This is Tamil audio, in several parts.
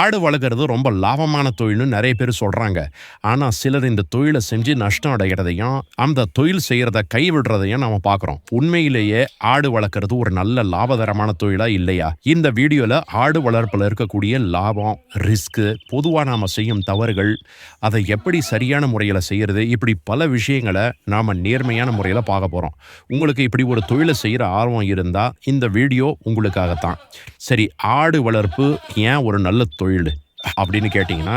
ஆடு வளர்க்குறது ரொம்ப லாபமான தொழில்னு நிறைய பேர் சொல்கிறாங்க ஆனால் சிலர் இந்த தொழிலை செஞ்சு நஷ்டம் அடைகிறதையும் அந்த தொழில் செய்கிறத கைவிடுறதையும் நம்ம பார்க்குறோம். உண்மையிலேயே ஆடு வளர்க்குறது ஒரு நல்ல லாபகரமான தொழிலா இல்லையா? இந்த வீடியோவில் ஆடு வளர்ப்பில் இருக்கக்கூடிய லாபம் ரிஸ்க்கு பொதுவாக நாம் செய்யும் தவறுகள் அதை எப்படி சரியான முறையில் செய்கிறது இப்படி பல விஷயங்களை நாம் நேர்மையான முறையில் பார்க்க போகிறோம் உங்களுக்கு இப்படி ஒரு தொழிலை செய்கிற ஆர்வம் இருந்தால் இந்த வீடியோ உங்களுக்காகத்தான். சரி ஆடு வளர்ப்பு ஏன் ஒரு நல்ல தொழில் அப்படின்னு கேட்டிங்கன்னா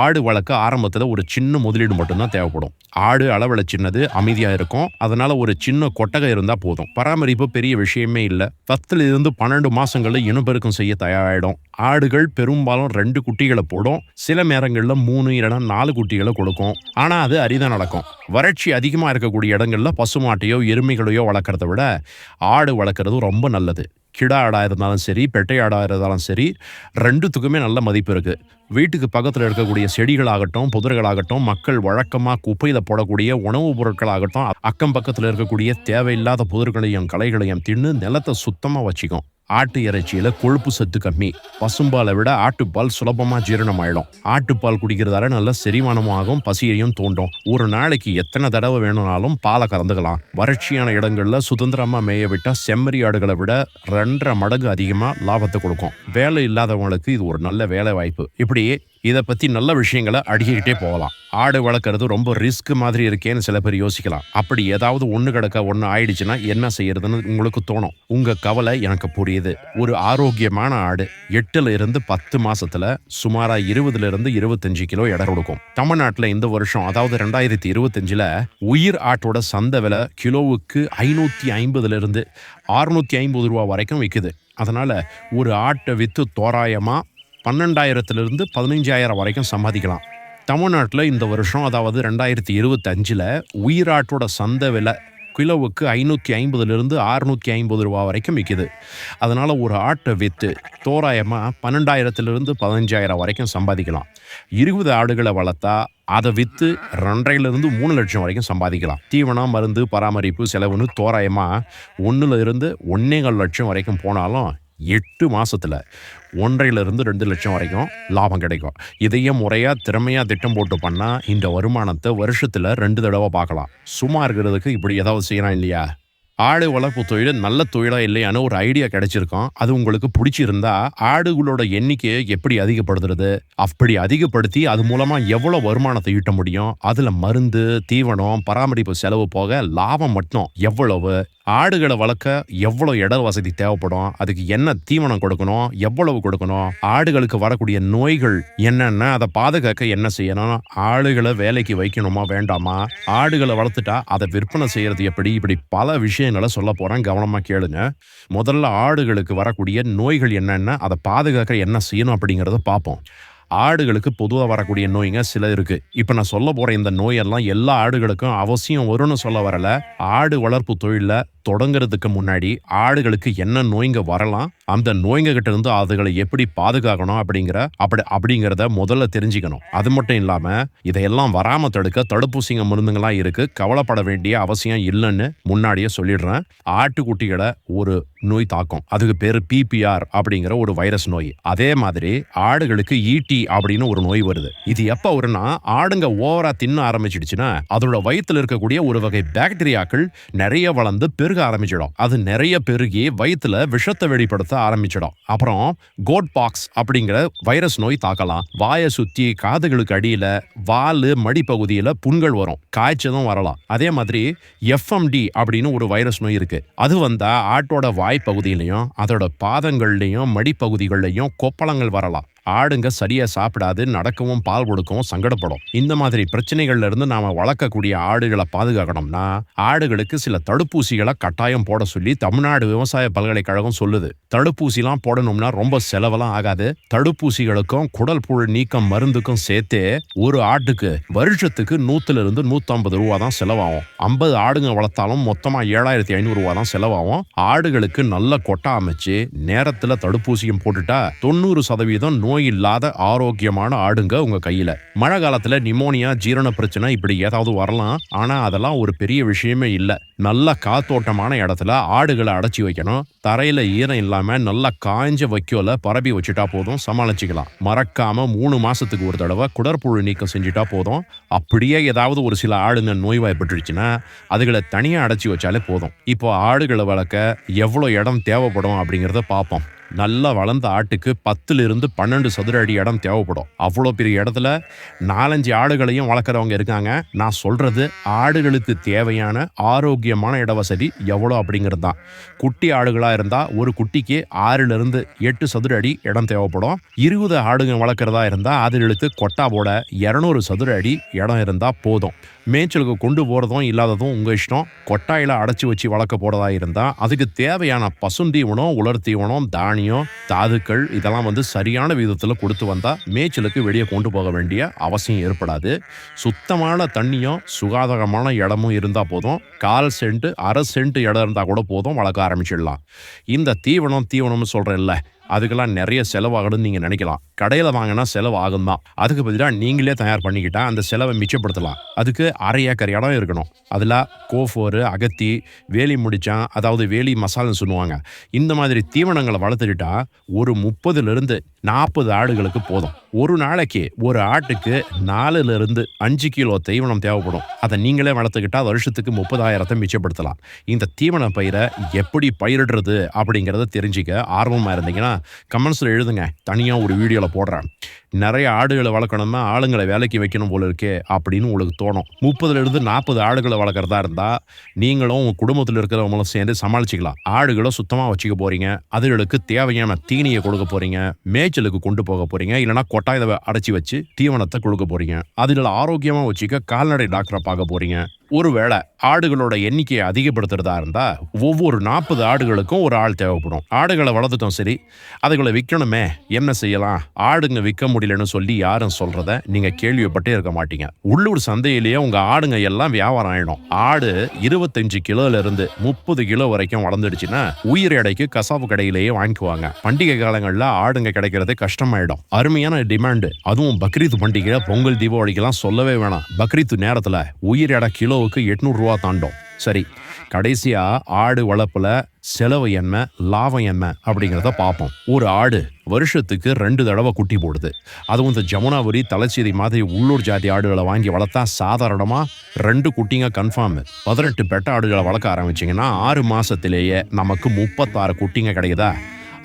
ஆடு வளர்க்க ஆரம்பத்தில் ஒரு சின்ன முதலீடு மட்டும்தான் தேவைப்படும். ஆடு அளவில் சின்னது அமைதியாக இருக்கும். அதனால் ஒரு சின்ன கொட்டகை இருந்தால் போதும். பராமரிப்பு பெரிய விஷயமே இல்லை. பத்துலேருந்து பன்னெண்டு மாதங்களில் இனப்பெருக்கம் செய்ய தயாராகிடும் ஆடுகள் பெரும்பாலும் ரெண்டு குட்டிகளை போடும். சில நேரங்களில் மூணு இல்லைன்னா நாலு குட்டிகளை கொடுக்கும். ஆனால் அது அரிதாக நடக்கும். வறட்சி அதிகமாக இருக்கக்கூடிய இடங்களில் பசுமாட்டையோ எருமைகளையோ வளர்க்குறத விட ஆடு வளர்க்குறது ரொம்ப நல்லது. கிடா ஆடாக இருந்தாலும் சரி பெட்டை ஆடாக இருந்தாலும் சரி ரெண்டுத்துக்குமே நல்ல மதிப்பு இருக்குது வீட்டுக்கு பக்கத்தில் இருக்கக்கூடிய செடிகளாகட்டும் புதர்களாகட்டும் மக்கள் வழக்கமாக குப்பையில் போடக்கூடிய உணவுப் பொருட்களாகட்டும் அக்கம் பக்கத்தில் இருக்கக்கூடிய தேவையில்லாத புதர்களையும் களைகளையும் தின்னு நிலத்தை சுத்தமாக வச்சுக்கும். ஆட்டு இறைச்சியில கொழுப்பு சத்து கம்மி. பசும்பாலை விட ஆட்டுப்பால் சுலபமா ஜீரணமாயிடும். ஆட்டுப்பால் குடிக்கிறதால நல்ல செரிமானமும் ஆகும் பசியையும் தூண்டும். ஒரு நாளைக்கு எத்தனை தடவை வேணும்னாலும் பாலை கறந்துக்கலாம். வறட்சியான இடங்கள்ல சுதந்திரமா மேய விட்டா செம்மறி ஆடுகளை விட ரெண்டரை மடங்கு அதிகமா லாபத்தை கொடுக்கும். வேலை இல்லாதவங்களுக்கு இது ஒரு நல்ல வேலை வாய்ப்பு. இப்படி இதை பற்றி நல்ல விஷயங்களை அடிக்கிட்டே போகலாம். ஆடு வளர்க்குறது ரொம்ப ரிஸ்க் மாதிரி இருக்கேன்னு சில பேர் யோசிக்கலாம். அப்படி ஏதாவது ஒன்று கிடக்க ஒன்று ஆயிடுச்சுன்னா என்ன செய்யறதுன்னு உங்களுக்கு தோணும். உங்கள் கவலை எனக்கு புரியுது. ஒரு ஆரோக்கியமான ஆடு எட்டுல இருந்து பத்து மாசத்துல சுமாராக இருபதுல இருந்து இருபத்தஞ்சு கிலோ எடை கொடுக்கும். தமிழ்நாட்டில் இந்த வருஷம் அதாவது ரெண்டாயிரத்தி இருபத்தஞ்சில் உயிர் ஆட்டோட சந்தை விலை கிலோவுக்கு ஐநூற்றி ஐம்பதுலேருந்து அறுநூத்தி ஐம்பது ரூபா வரைக்கும் விற்குது அதனால் ஒரு ஆட்டை விற்று தோராயமாக பன்னெண்டாயிரத்துலேருந்து பதினஞ்சாயிரம் வரைக்கும் சம்பாதிக்கலாம். தமிழ்நாட்டில் இந்த வருஷம் அதாவது ரெண்டாயிரத்தி இருபத்தஞ்சில் உயிராட்டோட சந்தை விலை கிலோவுக்கு ஐநூற்றி ஐம்பதுலேருந்து அறுநூற்றி ஐம்பது ரூபா வரைக்கும் விற்கிது அதனால் ஒரு ஆட்டை விற்று தோராயமாக பன்னெண்டாயிரத்துலேருந்து பதினஞ்சாயிரம் வரைக்கும் சம்பாதிக்கலாம். இருபது ஆடுகளை வளர்த்தா அதை விற்று ரெண்டரைலேருந்து மூணு லட்சம் வரைக்கும் சம்பாதிக்கலாம். தீவனம் மருந்து பராமரிப்பு செலவுன்னு தோராயமாக ஒன்றுல இருந்து ஒன்னேகால் லட்சம் வரைக்கும் போனாலும் எட்டு மாதத்தில் ஒன்றையிலிருந்து ரெண்டு லட்சம் வரைக்கும் லாபம் கிடைக்கும். இதையும் முறையாக திறமையாக திட்டம் போட்டு பண்ணால் இந்த வருமானத்தை வருஷத்தில் ரெண்டு தடவை பார்க்கலாம். சும்மா இருக்கிறதுக்கு இப்படி ஏதாவது செய்யலாம் இல்லையா? ஆடு வளர்ப்பு தொழில் நல்ல தொழிலா இல்லையான்னு ஒரு ஐடியா கிடைச்சிருக்கோம். அது உங்களுக்கு பிடிச்சிருந்தா ஆடுகளோட எண்ணிக்கையை எப்படி அதிகப்படுத்துறது? அப்படி அதிகப்படுத்தி அது மூலமா எவ்வளவு வருமானத்தை ஈட்ட முடியும்? அதுல மருந்து தீவனம் பராமரிப்பு செலவு போக லாபம் மட்டும் எவ்வளவு? ஆடுகளை வளர்க்க எவ்வளவு இட வசதி தேவைப்படும்? அதுக்கு என்ன தீவனம் கொடுக்கணும்? எவ்வளவு கொடுக்கணும்? ஆடுகளுக்கு வரக்கூடிய நோய்கள் என்னென்ன? அதை பாதுகாக்க என்ன செய்யணும்? ஆடுகளை வேலைக்கு வைக்கணுமா வேண்டாமா? ஆடுகளை வளர்த்துட்டா அதை விற்பனை செய்யறது எப்படி? இப்படி பல விஷயம் விஷயங்களை சொல்ல போகிறேன் கவனமா கேளுங்க. முதல்ல ஆடுகளுக்கு வரக்கூடிய நோய்கள் என்னென்ன அதை பாதுகாக்க என்ன செய்யணும் அப்படிங்கிறத பார்ப்போம். ஆடுகளுக்கு பொதுவாக வரக்கூடிய நோய்ங்க சில இருக்கு. இப்போ நான் சொல்ல போற இந்த நோயெல்லாம் எல்லா ஆடுகளுக்கும் அவசியம் வரும்னு சொல்ல வரல. ஆடு வளர்ப்பு தொழிலில் தொடங்குறதுக்கு முன்னாடி ஆடுகளுக்கு என்ன நோய்ங்க வரலாம் அந்த நோய்ங்க கிட்ட இருந்து அதுகளை எப்படி பாதுகாக்கணும் அப்படிங்கிற அப்படி அப்படிங்கிறத முதல்ல தெரிஞ்சுக்கணும். அது மட்டும் இல்லாம இதையெல்லாம் வராம தடுக்க தடுப்பூசிங்க மருந்துங்களாம் இருக்கு. கவலைப்பட வேண்டிய அவசியம் இல்லைன்னு முன்னாடியே சொல்லிடுறேன். ஆட்டுக்குட்டிகளை ஒரு நோய் தாக்கும். அதுக்கு பேர் பிபிஆர் அப்படிங்கிற ஒரு வைரஸ் நோய். அதே மாதிரி ஆடுகளுக்கு ஈட்டி ஈடி அப்படின்னு ஒரு நோய் வருது. இது எப்ப வரும்னா ஆடுங்க ஓவரா தின்ன ஆரம்பிச்சிடுச்சுன்னா அதோட வயிற்றுல இருக்கக்கூடிய ஒரு வகை பாக்டீரியாக்கள் நிறைய வளர்ந்து பெருக ஆரம்பிச்சிடும். அது நிறைய பெருகி வயிற்றுல விஷத்தை வெளிப்படுத்த ஆரம்பிச்சிடும். அப்புறம் கோட் பாக்ஸ் அப்படிங்கிற வைரஸ் நோய் தாக்கலாம். வாயை சுத்தி காதுகளுக்கு அடியில வாலு மடிப்பகுதியில புண்கள் வரும். காய்ச்சலும் வரலாம். அதே மாதிரி எஃப்எம்டி அப்படின்னு ஒரு வைரஸ் நோய் இருக்கு. அது வந்தா ஆட்டோட வாய் பகுதியிலையும் அதோட பாதங்கள்லையும் மடிப்பகுதிகள்லையும் கொப்பளங்கள் வரலாம். ஆடுங்க சரியா சாப்பிடாது நடக்கவும் பால் கொடுக்கவும் சங்கடப்படும். இந்த மாதிரி பிரச்சனைகள்ல இருந்து நாம வளர்க்கக்கூடிய ஆடுகளை பாதுகாக்கணும்னா ஆடுகளுக்கு சில தடுப்பூசிகளை கட்டாயம் போட சொல்லி தமிழ்நாடு விவசாய பல்கலைக்கழகம் சொல்லுது. தடுப்பூசிலாம் போடணும்னா ரொம்ப செலவெல்லாம் ஆகாது. தடுப்பூசிகளுக்கும் குடல் புழு நீக்கம் மருந்துக்கும் சேர்த்தே ஒரு ஆட்டுக்கு வருஷத்துக்கு நூத்துல இருந்து நூத்தம்பது ரூபா தான் செலவாகும். ஐம்பது ஆடுங்க வளர்த்தாலும் மொத்தமா ஏழாயிரத்தி ஐநூறு ரூபா தான் செலவாகும். ஆடுகளுக்கு நல்ல கொட்டா அமைச்சு நேரத்துல தடுப்பூசியும் போட்டுட்டா தொண்ணூறு சதவீதம் நோய் நோய் இல்லாத ஆரோக்கியமான ஆடுங்க உங்க கையில. மழை காலத்துல நிமோனியா ஜீரண பிரச்சனை இப்படி ஏதாவது வரலாம். ஆனா அதெல்லாம் ஒரு பெரிய விஷயமே இல்லை. நல்ல காத்தோட்டமான இடத்துல ஆடுகளை அடைச்சி வைக்கணும். தரையில ஈரம் இல்லாம நல்லா காய்ஞ்ச வைக்கோல பரப்பி வச்சுட்டா போதும் சமாளிச்சுக்கலாம். மறக்காம மூணு மாசத்துக்கு ஒரு தடவை குடற்புழு நீக்கம் செஞ்சுட்டா போதும். அப்படியே ஏதாவது ஒரு சில ஆடுங்க நோய்வாய்ப்பட்டுருச்சுன்னா அதுகளை தனியா அடைச்சி வச்சாலே போதும். இப்போ ஆடுகளை வளர்க்க எவ்வளோ இடம் தேவைப்படும் அப்படிங்கிறத பார்ப்போம். நல்லா வளர்ந்த ஆட்டுக்கு பத்துலேருந்து பன்னெண்டு சதுர அடி இடம் தேவைப்படும். அவ்வளோ பெரிய இடத்துல நாலஞ்சு ஆடுகளையும் வளர்க்குறவங்க இருக்காங்க. நான் சொல்கிறது ஆடுகளுக்கு தேவையான ஆரோக்கியமான இட வசதி எவ்வளோ அப்படிங்கிறது தான். குட்டி ஆடுகளாக இருந்தால் ஒரு குட்டிக்கு ஆறுலேருந்து எட்டு சதுர அடி இடம் தேவைப்படும். இருபது ஆடுங்க வளர்க்குறதா இருந்தால் அதுகளுக்கு கொட்டா போட இரநூறு சதுர அடி இடம் இருந்தால் போதும். மேய்ச்சலுக்கு கொண்டு போகிறதும் இல்லாததும் உங்கள் இஷ்டம். கொட்டாயில் அடைச்சி வச்சு வளர்க்க போகிறதா இருந்தால் அதுக்கு தேவையான பசுந்தீவனம் உலர் தீவனம் தானியம் தாதுக்கள் இதெல்லாம் வந்து சரியான விதத்தில் கொடுத்து வந்தால் மேய்ச்சலுக்கு வெளியே கொண்டு போக வேண்டிய அவசியம் ஏற்படாது. சுத்தமான தண்ணியும் சுகாதாரமான இடமும் இருந்தால் போதும். கால் சென்ட் அரை சென்ட் இடம் இருந்தால் கூட போதும். வளர்க்க ஆரம்பிச்சிடலாம். இந்த தீவனம் தீவனம்னு சொல்கிறேன்ல அதுக்கெல்லாம் நிறைய செலவாகணும்னு நீங்கள் நினைக்கலாம். கடையில் வாங்கினா செலவு ஆகும் தான் அதுக்கு பதிலாக நீங்களே தயார் பண்ணிக்கிட்டா அந்த செலவை மிச்சப்படுத்தலாம். அதுக்கு அரை ஏக்கர் இடம் இருக்கணும். அதில் கோஃபோரு அகத்தி வேலி முடிச்சான் அதாவது வேலி மசாலான்னு சொல்லுவாங்க. இந்த மாதிரி தீவனங்களை வளர்த்துக்கிட்டா ஒரு முப்பதுலேருந்து நாற்பது ஆடுகளுக்கு போதும். ஒரு நாளைக்கு ஒரு ஆட்டுக்கு நாலுலேருந்து அஞ்சு கிலோ தீவனம் தேவைப்படும். அதை நீங்களே வளர்த்துக்கிட்டா வருஷத்துக்கு முப்பதாயிரத்தை மிச்சப்படுத்தலாம். இந்த தீவன பயிரை எப்படி பயிரிடுறது அப்படிங்கிறத தெரிஞ்சுக்க ஆர்வமாக இருந்தீங்கன்னா கமெண்ட்ஸில் எழுதுங்க. தனியாக ஒரு வீடியோவில் போடுறேன். நிறைய ஆடுகளை வளர்க்கணும்னா ஆளுங்களை வேலைக்கு வைக்கணும் போல இருக்கே அப்படின்னு உங்களுக்கு தோணும். முப்பதுலேருந்து நாற்பது ஆடுகளை வளர்க்குறதா இருந்தால் நீங்களும் உங்கள் குடும்பத்தில் இருக்கிறவங்களும் சேர்ந்து சமாளிச்சிக்கலாம். ஆடுகளை சுத்தமாக வச்சுக்க போகிறீங்க அதுகளுக்கு தேவையான தீனியை கொடுக்க போகிறீங்க மேய்ச்சலுக்கு கொண்டு போக போகிறீங்க இல்லைனா கொட்டாயத்தை அடைச்சி வச்சு தீவனத்தை கொடுக்க போகிறீங்க அதில் ஆரோக்கியமாக வச்சுக்க கால்நடை டாக்டரை பார்க்க போகிறீங்க ஒருவேளை ஆடுகளோட எண்ணிக்கையை அதிகப்படுத்துறதா இருந்தா ஒவ்வொரு நாற்பது ஆடுகளுக்கும் ஒரு ஆள் தேவைப்படும். ஆடுகளை வளர்த்துட்டோம் சரி. அதுகளை விற்கணுமே என்ன செய்யலாம்? ஆடுங்க விற்க முடியலன்னு சொல்லி யாரும் சொல்றத நீங்க கேள்விப்பட்டே இருக்க மாட்டீங்க. உள்ளூர் சந்தையிலேயே உங்க ஆடுங்க எல்லாம் வியாபாரம் ஆயிடும். ஆடு இருபத்தஞ்சு கிலோல இருந்து முப்பது கிலோ வரைக்கும் வளர்ந்துடுச்சுன்னா உயிர் எடைக்கு கசாப்பு கடையிலேயே வாங்கிக்குவாங்க. பண்டிகை காலங்களில் ஆடுங்க கிடைக்கிறது கஷ்டமாயிடும். அருமையான டிமாண்டு. அதுவும் பக்ரீத் பண்டிகை பொங்கல் தீபாவளிக்கெல்லாம் சொல்லவே வேணாம். பக்ரீத் நேரத்தில் உயிர் எடை கிலோ கிலோவுக்கு எட்நூறுரூவா தாண்டும். சரி கடைசியாக ஆடு வளர்ப்பில் செலவு என்ன லாபம் என்ன அப்படிங்கிறத பார்ப்போம் ஒரு ஆடு வருஷத்துக்கு ரெண்டு தடவை குட்டி போடுது. அதுவும் இந்த ஜமுனாபுரி தலைச்சேரி மாதிரி உள்ளூர் ஜாதி ஆடுகளை வாங்கி வளர்த்தா சாதாரணமாக ரெண்டு குட்டிங்க கன்ஃபார்ம் பதினெட்டு பெட்ட ஆடுகளை வளர்க்க ஆரம்பிச்சிங்கன்னா ஆறு மாதத்திலேயே நமக்கு முப்பத்தாறு குட்டிங்க கிடைக்குதா?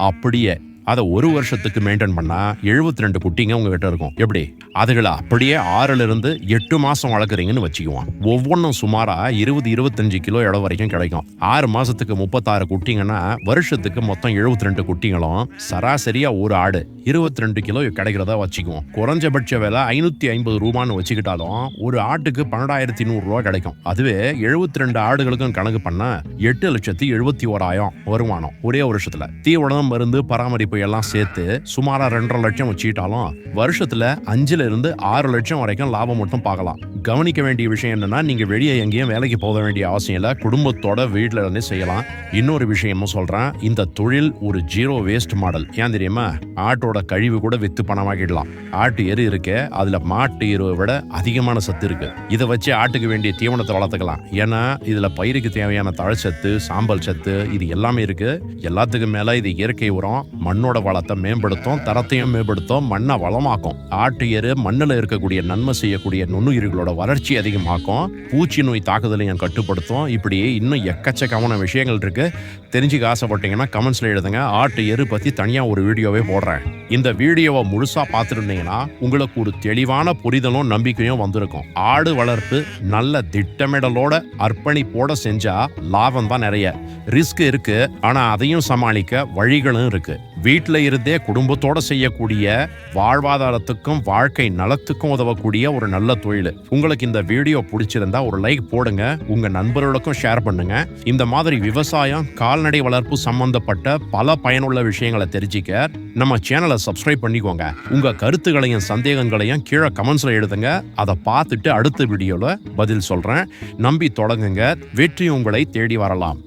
அப்படியே அதை ஒரு வருஷத்துக்கு மெயின்டைன் பண்ணால் எழுபத்தி ரெண்டு குட்டிங்க உங்ககிட்ட இருக்கும். எப்படி? அதுகளை அப்படியே ஆறுலேருந்து எட்டு மாதம் வளர்க்குறீங்கன்னு வச்சுக்குவோம். ஒவ்வொன்றும் சுமாராக இருபது இருபத்தஞ்சு கிலோ இடம் வரைக்கும் கிடைக்கும். ஆறு மாதத்துக்கு முப்பத்தாறு குட்டிங்கன்னா வருஷத்துக்கு மொத்தம் எழுபத்தி ரெண்டு குட்டிங்களும் சராசரியாக ஒரு ஆடு இருபத்தி ரெண்டு கிலோ கிடைக்கிறதா வச்சுக்குவோம். குறைஞ்சபட்ச விலை ஐநூத்தி ஐம்பது ரூபான்னு வச்சுக்கிட்டாலும் ஒரு ஆட்டுக்கு பன்னெண்டாயிரத்தி நூறுரூவா கிடைக்கும். அதுவே எழுபத்தி ரெண்டு ஆடுகளுக்கும் கணக்கு பண்ண எட்டு லட்சத்தி எழுபத்தி ஓராயிரம் வருமானம் ஒரே வருஷத்தில். தீவனம் மருந்து பராமரிப்பு எல்லாம் சேர்த்து சுமாராக ரெண்டரை லட்சம் வச்சுக்கிட்டாலும் வருஷத்துல அஞ்சுல இருந்து ஆறு லட்சம் வரைக்கும் லாபம் மட்டும் பார்க்கலாம். கவனிக்க வேண்டிய விஷயம் என்னன்னா நீங்க வெளியே எங்கேயும் வேலைக்கு போக வேண்டிய அவசியம் இல்லை. குடும்பத்தோட வீட்டில் இருந்தே செய்யலாம். இன்னொரு விஷயமும் சொல்றேன். இந்த தொழில் ஒரு ஜீரோ வேஸ்ட் மாடல். ஏன் தெரியுமா? ஆட்டோட கழிவு கூட வித்து பணமாக்கிடலாம். ஆட்டு எரு இருக்கு அதுல மாட்டு எருவை விட அதிகமான சத்து இருக்கு. இதை வச்சு ஆட்டுக்கு வேண்டிய தீவனத்தை வளர்த்துக்கலாம். ஏன்னா இதுல பயிருக்கு தேவையான தழைச்சத்து சாம்பல் சத்து இது எல்லாமே இருக்கு. எல்லாத்துக்கும் மேல இது இயற்கை உரம் மண்ணோட வளத்தை மேம்படுத்தும் தரத்தையும் மேம்படுத்தும் மண்ணை வளமாக்கும். ஆட்டு எரு மண்ணில் இருக்கக்கூடிய நன்மை செய்யக்கூடிய நுண்ணுயிர்களோட வளர்ச்சி அதிகமாக்கும். பூச்சி நோய் தாக்குதலையும் கட்டுப்படுத்தும் இப்படி இன்னும் எக்கச்சக்கமான விஷயங்கள் இருக்கு. தெரிஞ்சுக்க ஆசைப்பட்டீங்கன்னா கமெண்ட்ஸ்ல எழுதுங்க. ஆட்டு எரு பத்தி தனியா ஒரு வீடியோவே போடுறேன். இந்த வீடியோவை முழுசா பார்த்துருந்தீங்கன்னா உங்களுக்கு ஒரு தெளிவான புரிதலும் நம்பிக்கையும் வந்திருக்கும். ஆடு வளர்ப்பு நல்ல திட்டமிடலோட அர்ப்பணிப்போட செஞ்சா லாபம் தான் நிறைய. ரிஸ்க் இருக்கு. ஆனா அதையும் சமாளிக்க வழிகளும் இருக்கு. வீட்டில் இருந்தே குடும்பத்தோட செய்யக்கூடிய வாழ்வாதாரத்துக்கும் வாழ்க்கை நலத்துக்கும் உதவக்கூடிய ஒரு நல்ல தொழில். உங்களுக்கு இந்த வீடியோ பிடிச்சிருந்தா ஒரு லைக் போடுங்க. உங்க நண்பர்களுக்கும் ஷேர் பண்ணுங்க. இந்த மாதிரி விவசாயம் கால்நடை வளர்ப்பு சம்பந்தப்பட்ட பல பயனுள்ள விஷயங்களை தெரிஞ்சிக்க நம்ம சேனலை சப்ஸ்கிரைப் பண்ணிக்கோங்க. உங்க கருத்துகளையும் சந்தேகங்களையும் கீழே கமெண்ட்ஸ்ல எழுதுங்க. அதை பார்த்துட்டு அடுத்த வீடியோல பதில் சொல்றேன். நம்பி தொடங்குங்க. வெற்றி உங்களை தேடி வரலாம்.